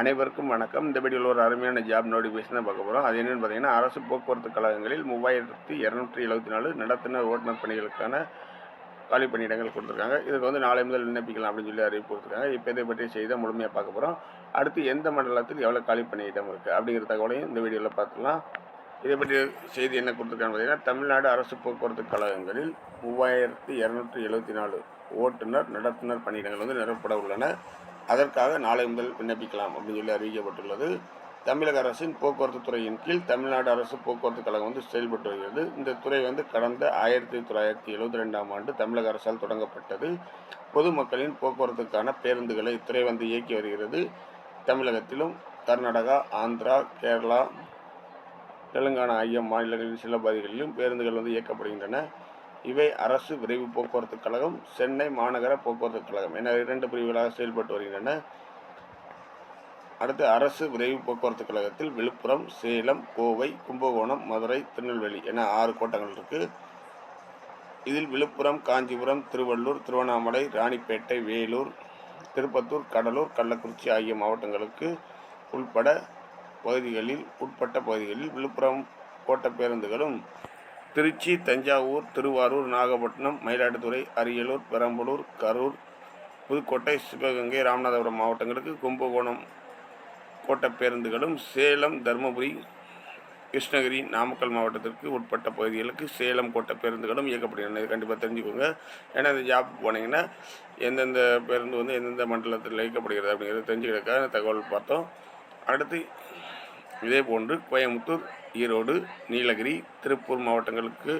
அனைவருக்கும் வணக்கம். இந்த வீடியோவில் ஒரு அருமையான ஜாப் நோட்டிஃபிகேஷன் தான் பார்க்க போகிறோம் அது என்னென்னு பார்த்தீங்கன்னா அரசு போக்குவரத்து கழகங்களில் மூவாயிரத்தி இரநூற்றி எழுபத்தி நாலு நடத்துனர் ஓட்டுநர் பணிகளுக்கான காலி பணியிடங்கள் கொடுத்துருக்காங்க. இதுக்கு வந்து நாளை முதல் விண்ணப்பிக்கலாம் அப்படின்னு சொல்லி அறிவிப்பு கொடுத்துருக்காங்க. இப்போ இதை பற்றி செய்தி முழுமையாக பார்க்க போகிறோம் அடுத்து எந்த மண்டலத்தில் எவ்வளோ காலி பணியிடம் இருக்குது அப்படிங்கிற தகவலையும் இந்த வீடியோவில் பார்த்துக்கலாம் இதை பற்றி செய்தி என்ன கொடுத்துருக்காங்க பார்த்தீங்கன்னா தமிழ்நாடு அரசு போக்குவரத்து கழகங்களில் மூவாயிரத்தி இரநூற்றி எழுபத்தி நாலு ஓட்டுநர் நடத்துனர் பணியிடங்கள் வந்து நிரப்பட உள்ளன. அதற்காக நாளை முதல் விண்ணப்பிக்கலாம் அப்படின்னு சொல்லி அறிவிக்கப்பட்டுள்ளது. தமிழக அரசின் போக்குவரத்து துறையின் கீழ் தமிழ்நாடு அரசு போக்குவரத்து கழகம் வந்து செயல்பட்டு வருகிறது. இந்த துறை வந்து கடந்த ஆயிரத்தி தொள்ளாயிரத்தி எழுபத்தி ரெண்டாம் ஆண்டு தமிழக அரசால் தொடங்கப்பட்டது. பொதுமக்களின் போக்குவரத்துக்கான பேருந்துகளை இத்துறை வந்து இயக்கி வருகிறது. தமிழகத்திலும் கர்நாடகா ஆந்திரா கேரளா தெலுங்கானா ஆகிய மாநிலங்களின் சில பகுதிகளிலும் பேருந்துகள் வந்து இயக்கப்படுகின்றன. இவை அரசு விரைவு போக்குவரத்து கழகம் சென்னை மாநகர போக்குவரத்து கழகம். என இரண்டு பிரிவுகளாக செயல்பட்டு வருகின்றன. அடுத்து அரசு விரைவு போக்குவரத்து கழகத்தில் விழுப்புரம் சேலம் கோவை கும்பகோணம் மதுரை திருநெல்வேலி என ஆறு கோட்டங்கள் இருக்குது இதில் விழுப்புரம் காஞ்சிபுரம் திருவள்ளூர் திருவண்ணாமலை ராணிப்பேட்டை வேலூர் திருப்பத்தூர் கடலூர் கள்ளக்குறிச்சி ஆகிய மாவட்டங்களுக்கு உள்பட பகுதிகளில் உட்பட்ட பகுதிகளில் விழுப்புரம் கோட்ட பேருந்துகளும் திருச்சி தஞ்சாவூர் திருவாரூர் நாகப்பட்டினம் மயிலாடுதுறை அரியலூர் பெரம்பலூர் கரூர் புதுக்கோட்டை சிவகங்கை ராமநாதபுரம் மாவட்டங்களுக்கு கும்பகோணம் கோட்ட பேருந்துகளும் சேலம் தருமபுரி கிருஷ்ணகிரி நாமக்கல் மாவட்டத்திற்கு உட்பட்ட பகுதிகளுக்கு சேலம் கோட்டை பேருந்துகளும் இயக்கப்படுகின்றன. கண்டிப்பாக தெரிஞ்சுக்கோங்க. ஏன்னா இந்த ஜாப் போனீங்கன்னா எந்தெந்த பேருந்து வந்து எந்தெந்த மண்டலத்தில் இயக்கப்படுகிறது அப்படிங்கிறத தெரிஞ்சுக்கிறதுக்காக தகவல் பார்த்தோம். அடுத்து இதே போன்று கோயம்புத்தூர் ஈரோடு நீலகிரி திருப்பூர் மாவட்டங்களுக்கு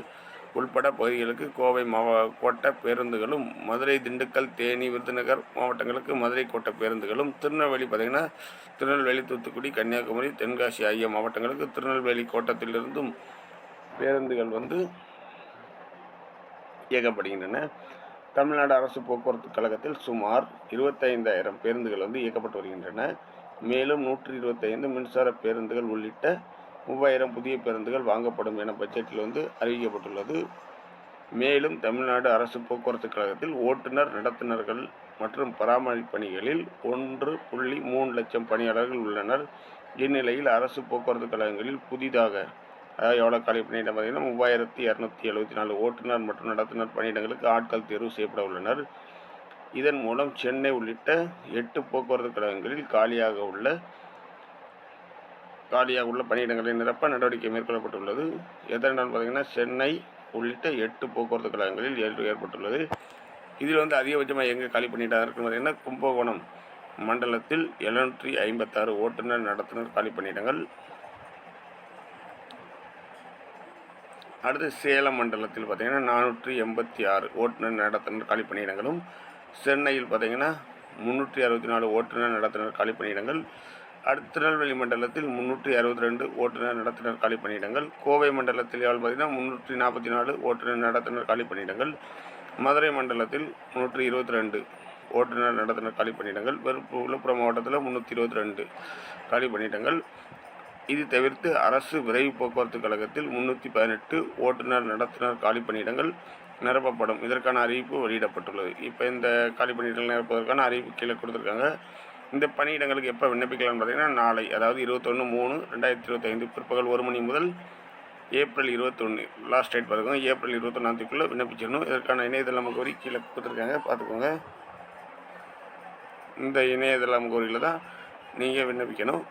உள்பட பகுதிகளுக்கு கோவை மாவ கோட்ட பேருந்துகளும் மதுரை திண்டுக்கல் தேனி விருதுநகர் மாவட்டங்களுக்கு மதுரை கோட்ட பேருந்துகளும் திருநெல்வேலி பார்த்திங்கன்னா திருநெல்வேலி தூத்துக்குடி கன்னியாகுமரி தென்காசி ஆகிய மாவட்டங்களுக்கு திருநெல்வேலி கோட்டத்திலிருந்தும் பேருந்துகள் வந்து இயக்கப்படுகின்றன. தமிழ்நாடு அரசு போக்குவரத்து கழகத்தில் சுமார் இருபத்தைந்தாயிரம் பேருந்துகள் வந்து இயக்கப்பட்டு வருகின்றன. மேலும் நூற்றி இருபத்தைந்து மின்சார பேருந்துகள் உள்ளிட்ட மூவாயிரம் புதிய பேருந்துகள் வாங்கப்படும் என பட்ஜெட்டில் வந்து அறிவிக்கப்பட்டுள்ளது. மேலும் தமிழ்நாடு அரசு போக்குவரத்து கழகத்தில் ஓட்டுநர் நடத்துனர்கள் மற்றும் பராமரிப்பு பணிகளில் ஒன்று புள்ளி மூணு லட்சம் பணியாளர்கள் உள்ளனர். இந்நிலையில் அரசு போக்குவரத்து கழகங்களில் புதிதாக அதாவது எவ்வளோ காலி பணியிடம் பார்த்தீங்கன்னா மூவாயிரத்தி இரநூத்தி எழுபத்தி நாலு ஓட்டுநர் மற்றும் நடத்துனர் பணியிடங்களுக்கு ஆட்கள் தேர்வு செய்யப்பட உள்ளனர். இதன் மூலம் சென்னை உள்ளிட்ட எட்டு போக்குவரத்து கழகங்களில் காலியாக உள்ள காலியாக உள்ள பணியிடங்களை நிரப்ப நடவடிக்கை மேற்கொள்ளப்பட்டுள்ளது. எதனால் பார்த்தீங்கன்னா சென்னை உள்ளிட்ட எட்டு போக்குவரத்து கழகங்களில் ஏற்பு ஏற்பட்டுள்ளது. இதில் வந்து அதிகபட்சமாக எங்கே காலி பண்ணிட்டாங்க இருக்குன்னு பார்த்தீங்கன்னா கும்பகோணம் மண்டலத்தில் எழுநூற்றி ஐம்பத்தாறு ஓட்டுநர் நடத்துனர் காலி பணியிடங்கள். அடுத்து சேலம் மண்டலத்தில் பார்த்திங்கன்னா நானூற்றி எண்பத்தி ஆறு ஓட்டுநர் நடத்துனர் காலி பணியிடங்களும். சென்னையில் பார்த்தீங்கன்னா முந்நூற்றி அறுபத்தி நாலு ஓட்டுநர் நடத்துனர் காலி பணியிடங்கள். அடுத்த திருநெல்வேலி மண்டலத்தில் முந்நூற்றி அறுபத்தி ரெண்டு ஓட்டுநர் நடத்துனர் காலி பணியிடங்கள். கோவை மண்டலத்தில் யாழ் பார்த்தீங்கன்னா முந்நூற்றி நாற்பத்தி நாலு ஓட்டுநர் நடத்துனர் காலி பணியிடங்கள். மதுரை மண்டலத்தில் முந்நூற்றி இருபத்தி ரெண்டு ஓட்டுநர் நடத்துனர் காலி பணியிடங்கள். விழுப்புரம் மாவட்டத்தில் முந்நூற்றி இருபத்தி ரெண்டு காலி பணியிடங்கள். இது தவிர்த்து அரசு விரைவு போக்குவரத்து கழகத்தில் முன்னூற்றி பதினெட்டு ஓட்டுநர் நடத்துனர் காலி பணியிடங்கள் நிரப்பப்படும். இதற்கான அறிவிப்பு வெளியிடப்பட்டுள்ளது. இப்போ இந்த காலி பணியிடங்கள் நிரப்புவதற்கான அறிவிப்பு கீழே கொடுத்துருக்காங்க. இந்த பணியிடங்களுக்கு எப்போ விண்ணப்பிக்கலாம்னு பார்த்தீங்கன்னா நாளை அதாவது இருபத்தொன்று மூணு ரெண்டாயிரத்தி இருபத்தைந்து பிற்பகல் ஒரு மணி முதல் ஏப்ரல் இருபத்தொன்று லாஸ்ட் டேட் பார்த்துக்கோங்க ஏப்ரல் இருபத்தொன்னாந்தேதிக்குள்ளே விண்ணப்பிச்சிடணும். இதற்கான இணையதள முகவரி கீழே கொடுத்துருக்காங்க. பார்த்துக்கோங்க இந்த இணையதள முகவரியில் தான் நீங்கள் விண்ணப்பிக்கணும்.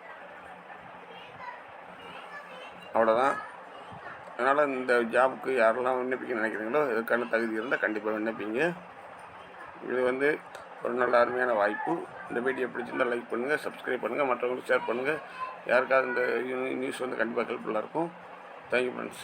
அவ்வளோதான் அதனால் இந்த ஜாபுக்கு யாரெல்லாம் விண்ணப்பிக்க நினைக்கிறீங்களோ இதுக்கான தகுதி இருந்தால் கண்டிப்பாக விண்ணப்பிங்க. இது வந்து ஒரு நல்ல அருமையான வாய்ப்பு. இந்த வீடியோ பிடிச்சிருந்தால் லைக் பண்ணுங்கள் சப்ஸ்கிரைப் பண்ணுங்கள் மற்றவங்களுக்கு ஷேர் பண்ணுங்கள் யாருக்காவது இந்த நியூஸ் வந்து கண்டிப்பாக ஹெல்ப்ஃபுல்லாக இருக்கும். Thank you friends